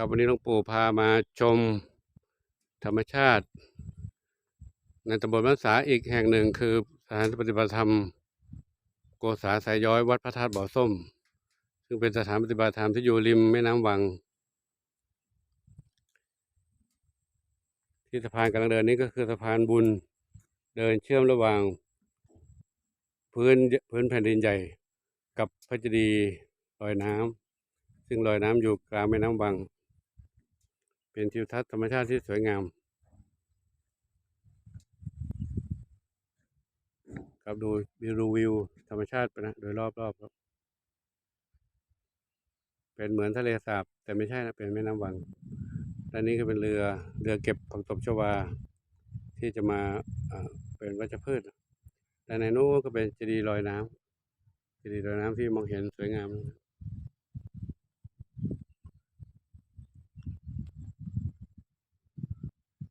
ครับวันนี้หลวงปู่พามาชมธรรมชาติ ในตำบลบ้านสาอีกแห่งหนึ่งคือสถานปฏิบัติธรรม โกษาสายย้อยวัดพระธาตุบ่อส้ม ซึ่งเป็นสถานปฏิบัติธรรมที่อยู่ริมแม่น้ำวัง ที่สะพานกำลังเดินนี้ก็คือสะพานบุญเดินเชื่อมระหว่าง พื้นพื้นแผ่นดินใหญ่ กับพระเจดีย์ลอยน้ำซึ่งลอยน้ำอยู่กลางแม่น้ำวัง เป็นทิวทัศน์ธรรมชาติที่สวยงาม ครับดูวิววิวธรรมชาติไปนะ โดยรอบรอบครับ เป็นเหมือนทะเลสาบ แต่ไม่ใช่นะ เป็นแม่น้ำวังด้านนี้ก็เป็นเรือ เรือเก็บผักตบชวา ที่จะมาเอ่อเป็นวัชพืชด้านในนู้นก็เป็นเจดีย์ลอยน้ำเจดีย์ลอยน้ำที่มองเห็นสวยงาม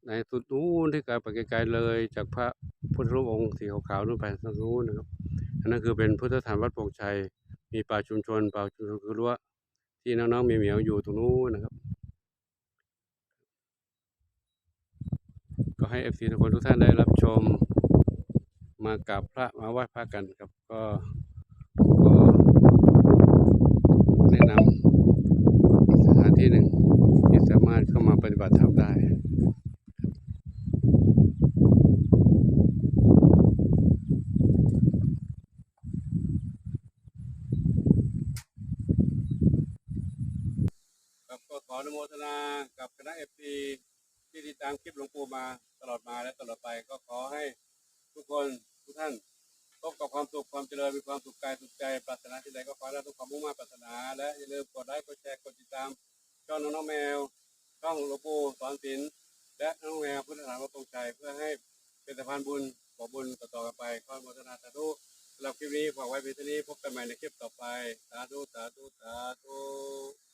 ในสุดนู้นที่ไกลไปไกลๆเลย จากพระพุทธรูปองค์สีขาวๆนู้นไปทางนู้นนะครับอันนั้นคือเป็นพุทธสถานวัดโป่งชัย มีป่าชุมชนป่าชุมชนคือรั้วที่น้องๆมีเหมียวอยู่ตรงนู้นนะครับ ก็ให้เอฟซีทุกคนทุกท่านได้รับชม มากราบพระมาไหว้พระกันครับก็แนะนำอีกสถานที่หนึ่งที่สามารถเข้ามาปฏิบัติธรรมได้ ครับก็ขออนุโมทนากับคณะเอฟซีที่ติดตามคลิปหลวงปู่มาตลอดมาและตลอดไปก็ขอให้ทุกคนทุกท่านพบกับความสุขความเจริญมีความสุขกายสุขใจปรารถนาที่ใดก็ขอให้ทุกความมุ่งมั่นปรารถนา และอย่าลืมกดไลค์กดแชร์กดติดตามช่องน้องแมวช่องหลวงปู่สอนศิลป์และน้องแมวพุทธศาสนาวัดตรงชัยเพื่อให้เป็นสะพานบุญขอบุญต่อๆกันไปขออนุโมทนาสาธุสำหรับคลิปนี้ฝากไว้เพียงเท่านี้พบกันใหม่ในคลิปต่อไปสาธุสาธุสาธุ